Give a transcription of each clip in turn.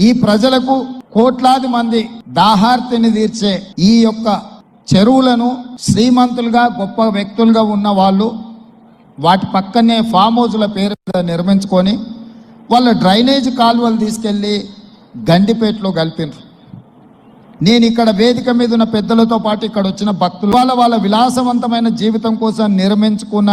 ఈ ప్రజలకు కోట్లాది మంది దాహార్తిని తీర్చే ఈ యొక్క చెరువులను శ్రీమంతులుగా గొప్ప వ్యక్తులుగా ఉన్న వాళ్ళు వాటి పక్కనే ఫామ్ హౌస్ల పేరు మీద నిర్మించుకొని వాళ్ళ డ్రైనేజ్ కాలువలు తీసుకెళ్ళి గండిపేటలో కలిపినారు. నేను ఇక్కడ వేదిక మీద ఉన్న పెద్దలతో పాటు ఇక్కడ వచ్చిన భక్తులు వాళ్ళ వాళ్ళ విలాసవంతమైన జీవితం కోసం నిర్మించుకున్న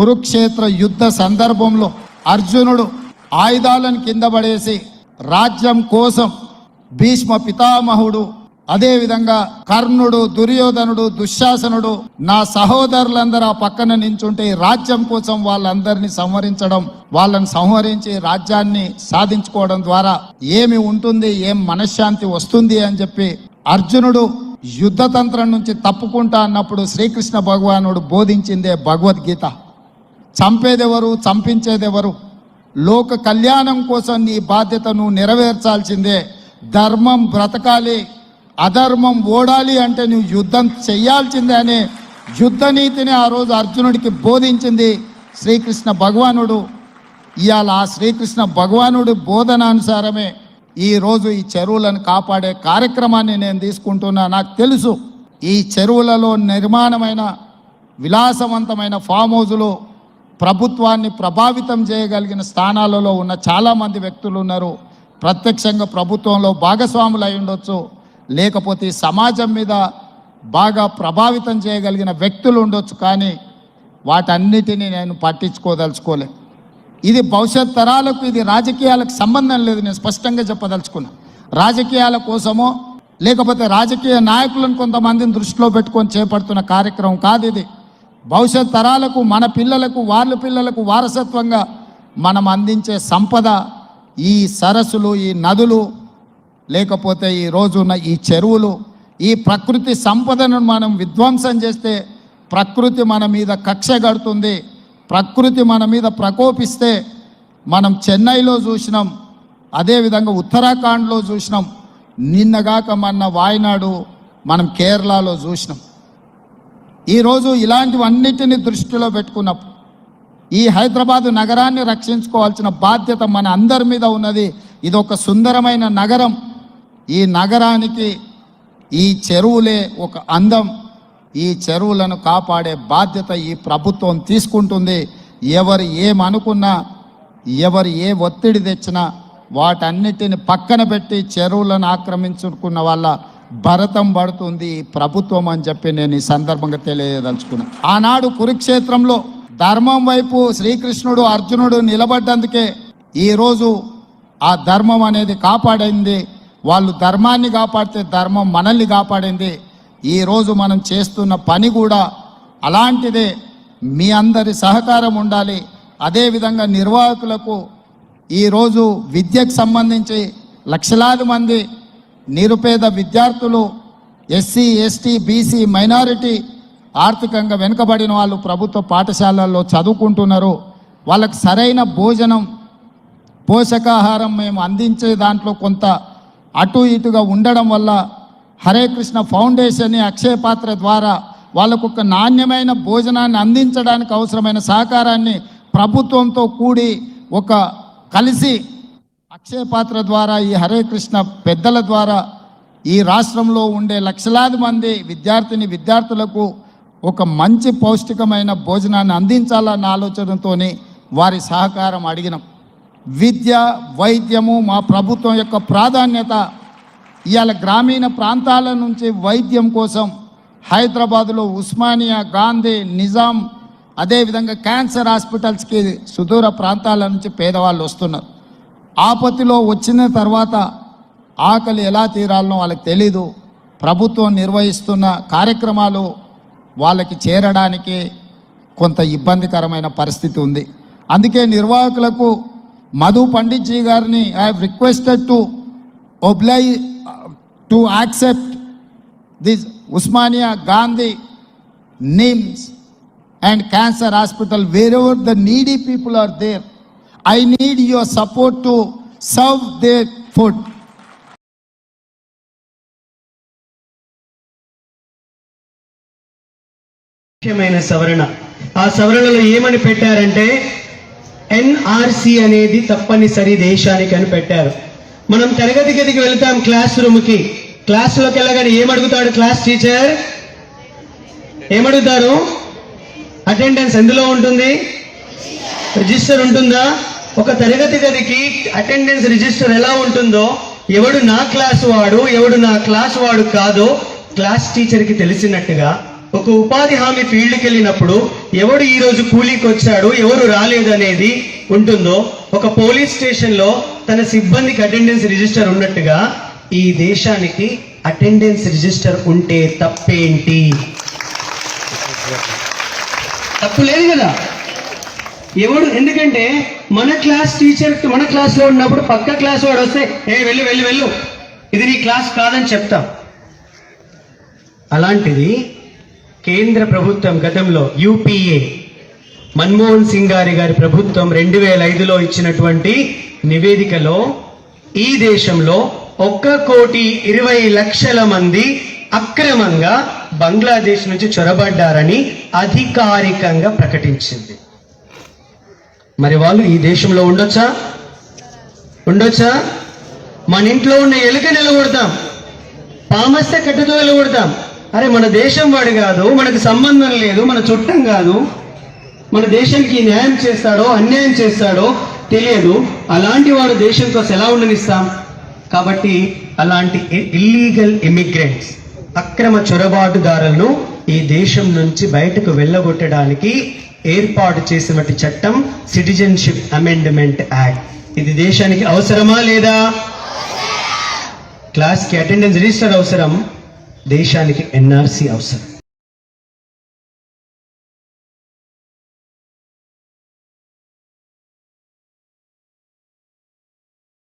కురుక్షేత్ర యుద్ధ సందర్భంలో అర్జునుడు ఆయుధాలను కింద పడేసి రాజ్యం కోసం భీష్మ పితామహుడు అదేవిధంగా కర్ణుడు దుర్యోధనుడు దుశ్శాసనుడు నా సహోదరులందరూ ఆ పక్కన నించుంటే రాజ్యం కోసం వాళ్ళందరినీ సంహరించడం వాళ్ళని సంహరించి రాజ్యాన్ని సాధించుకోవడం ద్వారా ఏమి ఉంటుంది ఏం మనశ్శాంతి వస్తుంది అని చెప్పి అర్జునుడు యుద్ధతంత్రం నుంచి తప్పుకుంటా అన్నప్పుడు శ్రీకృష్ణ భగవానుడు బోధించిందే భగవద్గీత. చంపేదెవరు చంపించేదెవరు? లోక కళ్యాణం కోసం నీ బాధ్యతను నెరవేర్చాల్సిందే. ధర్మం బ్రతకాలి అధర్మం ఓడాలి అంటే నువ్వు యుద్ధం చెయ్యాల్సిందే అనే యుద్ధ నీతిని ఆ రోజు అర్జునుడికి బోధించింది శ్రీకృష్ణ భగవానుడు. ఇవాళ ఆ శ్రీకృష్ణ భగవానుడి బోధనానుసారమే ఈరోజు ఈ చెరువులను కాపాడే కార్యక్రమాన్ని నేను తీసుకుంటున్నా. నాకు తెలుసు ఈ చెరువులలో నిర్మాణమైన విలాసవంతమైన ఫామ్ హౌజులు ప్రభుత్వాన్ని ప్రభావితం చేయగలిగిన స్థానాలలో ఉన్న చాలామంది వ్యక్తులు ఉన్నారు. ప్రత్యక్షంగా ప్రభుత్వంలో భాగస్వాములు అయి ఉండొచ్చు. లేకపోతే సమాజం మీద బాగా ప్రభావితం చేయగలిగిన వ్యక్తులు ఉండొచ్చు కానీ వాటన్నిటినీ నేను పట్టించుకోదలుచుకోలే. ఇది భవిష్యత్ తరాలకు ఇది రాజకీయాలకు సంబంధం లేదు. నేను స్పష్టంగా చెప్పదలుచుకున్నా. రాజకీయాల కోసమో లేకపోతే రాజకీయ నాయకులను కొంతమందిని దృష్టిలో పెట్టుకొని చేపడుతున్న కార్యక్రమం కాదు ఇది. భవిష్యత్ తరాలకు మన పిల్లలకు వాళ్ళ పిల్లలకు వారసత్వంగా మనం అందించే సంపద ఈ సరస్సులు ఈ నదులు లేకపోతే ఈ రోజున్న ఈ చెరువులు ఈ ప్రకృతి సంపదను మనం విధ్వంసం చేస్తే ప్రకృతి మన మీద కక్ష కడుతుంది ప్రకృతి మన మీద ప్రకోపిస్తే మనం చెన్నైలో చూసినాం అదేవిధంగా ఉత్తరాఖండ్లో చూసినాం నిన్నగాక మొన్న వాయనాడు మనం కేరళలో చూసినాం. ఈరోజు ఇలాంటివన్నిటిని దృష్టిలో పెట్టుకున్నప్పుడు ఈ హైదరాబాదు నగరాన్ని రక్షించుకోవాల్సిన బాధ్యత మన అందరి మీద ఉన్నది. ఇది ఒక సుందరమైన నగరం. ఈ నగరానికి ఈ చెరువులే ఒక అందం. ఈ చెరువులను కాపాడే బాధ్యత ఈ ప్రభుత్వం తీసుకుంటుంది. ఎవరు ఏమనుకున్నా ఎవరు ఏ ఒత్తిడి తెచ్చినా వాటన్నిటిని పక్కన పెట్టి చెరువులను ఆక్రమించుకున్న వాళ్ళ భరతం పడుతుంది ప్రభుత్వం అని చెప్పి నేను ఈ సందర్భంగా తెలియదలుచుకున్నాను ఆనాడు కురుక్షేత్రంలో ధర్మం వైపు శ్రీకృష్ణుడు అర్జునుడు నిలబడ్డందుకే ఈరోజు ఆ ధర్మం అనేది కాపాడింది. వాళ్ళు ధర్మాన్ని కాపాడితే ధర్మం మనల్ని కాపాడింది. ఈరోజు మనం చేస్తున్న పని కూడా అలాంటిదే. మీ అందరి సహకారం ఉండాలి. అదేవిధంగా నిర్వాహకులకు ఈరోజు విద్యకు సంబంధించి లక్షలాది మంది నిరుపేద విద్యార్థులు ఎస్సీ ఎస్టీ బీసీ మైనారిటీ ఆర్థికంగా వెనుకబడిన వాళ్ళు ప్రభుత్వ పాఠశాలల్లో చదువుకుంటున్నారు. వాళ్ళకి సరైన భోజనం పోషకాహారం మేము అందించే దాంట్లో కొంత అటు ఇటుగా ఉండడం వల్ల హరే కృష్ణ ఫౌండేషన్ అక్షయ పాత్ర ద్వారా వాళ్ళకు ఒక నాణ్యమైన భోజనాన్ని అందించడానికి అవసరమైన సహకారాన్ని ప్రభుత్వంతో కూడి ఒక కలిసి అక్షయ పాత్ర ద్వారా ఈ హరే కృష్ణ పెద్దల ద్వారా ఈ రాష్ట్రంలో ఉండే లక్షలాది మంది విద్యార్థిని విద్యార్థులకు ఒక మంచి పౌష్టికమైన భోజనాన్ని అందించాలన్న ఆలోచనతో వారి సహకారం అడిగినాం. విద్య వైద్యము మా ప్రభుత్వం యొక్క ప్రాధాన్యత. ఇవాళ గ్రామీణ ప్రాంతాల నుంచి వైద్యం కోసం హైదరాబాదులో ఉస్మానియా గాంధీ నిజాం అదేవిధంగా క్యాన్సర్ హాస్పిటల్స్కి సుదూర ప్రాంతాల నుంచి పేదవాళ్ళు వస్తున్నారు. ఆపత్తిలో వచ్చిన తర్వాత ఆకలి ఎలా తీరాలనో వాళ్ళకి తెలీదు. ప్రభుత్వం నిర్వహిస్తున్న కార్యక్రమాలు వాళ్ళకి చేరడానికి కొంత ఇబ్బందికరమైన పరిస్థితి ఉంది. అందుకే నిర్వాహకులకు మధు పండిత్జీ గారిని I requested to oblige to accept this Osmania Gandhi NIMS and cancer hospital wherever the needy people are there I need your support to serve the food ముఖ్యమైన సవరణ. ఆ సవరణలో ఏమని పెట్టారంటే ఎన్ఆర్సి అనేది తప్పనిసరి దేశానికి అని పెట్టారు. మనం తరగతి గదికి వెళ్తాం క్లాస్ రూమ్కి. క్లాస్లోకి వెళ్ళగానే ఏమడుగుతాడు క్లాస్ టీచర్? ఏమడుగుతారు అటెండెన్స్ ఎందులో ఉంటుంది? రిజిస్టర్ ఉంటుందా? ఒక తరగతి గదికి అటెండెన్స్ రిజిస్టర్ ఎలా ఉంటుందో ఎవడు నా క్లాస్ వాడు ఎవడు నా క్లాస్ వాడు కాదో క్లాస్ టీచర్కి తెలిసినట్టుగా ఒక ఉపాధి హామీ ఫీల్డ్కి వెళ్ళినప్పుడు ఎవడు ఈరోజు కూలీకి వచ్చాడు ఎవరు రాలేదు అనేది ఉంటుందో ఒక పోలీస్ స్టేషన్లో తన సిబ్బందికి అటెండెన్స్ రిజిస్టర్ ఉన్నట్టుగా ఈ దేశానికి అటెండెన్స్ రిజిస్టర్ ఉంటే తప్పేంటి? తప్పు లేదు కదా? ఎవడు? ఎందుకంటే మన క్లాస్ టీచర్ మన క్లాస్లో ఉన్నప్పుడు పక్క క్లాస్ వాడు వస్తే ఏ వెళ్ళు వెళ్ళు వెళ్ళు. ఇది నీ క్లాస్ కాదని చెప్తాం. అలాంటిది కేంద్ర ప్రభుత్వం గతంలో యూపీఏ మన్మోహన్ సింగ్ గారి గారి ప్రభుత్వం రెండు వేల ఐదులో ఇచ్చినటువంటి నివేదికలో ఈ దేశంలో ఒక్క కోటి ఇరవై లక్షల మంది అక్రమంగా బంగ్లాదేశ్ నుంచి చొరబడ్డారని అధికారికంగా ప్రకటించింది. మరి వాళ్ళు ఈ దేశంలో ఉండొచ్చా? ఉండొచ్చా? మన ఇంట్లో ఉన్న ఎలుక నిలబడతాం పామస్తే కట్టెతో నిలబడతాం అరే మన దేశం వాడు కాదు మనకు సంబంధం లేదు మన చుట్టం కాదు. మన దేశానికి న్యాయం చేస్తాడో అన్యాయం చేస్తాడో తెలియదు. అలాంటి వాడు దేశం కోసం ఎలా ఉండనిస్తాం? కాబట్టి అలాంటి ఇల్లీగల్ ఇమిగ్రెంట్స్ అక్రమ చొరబాటుదారులను ఈ దేశం నుంచి బయటకు వెళ్ళగొట్టడానికి ఏర్పాటు చేసినటువంటి చట్టం సిటిజన్షిప్ అమెండ్మెంట్ యాక్ట్ ఇది దేశానికి అవసరమా లేదా? క్లాస్కి అటెండెన్స్ రిజిస్టర్ అవసరం. దేశానికి ఎన్ఆర్సి అవసరం.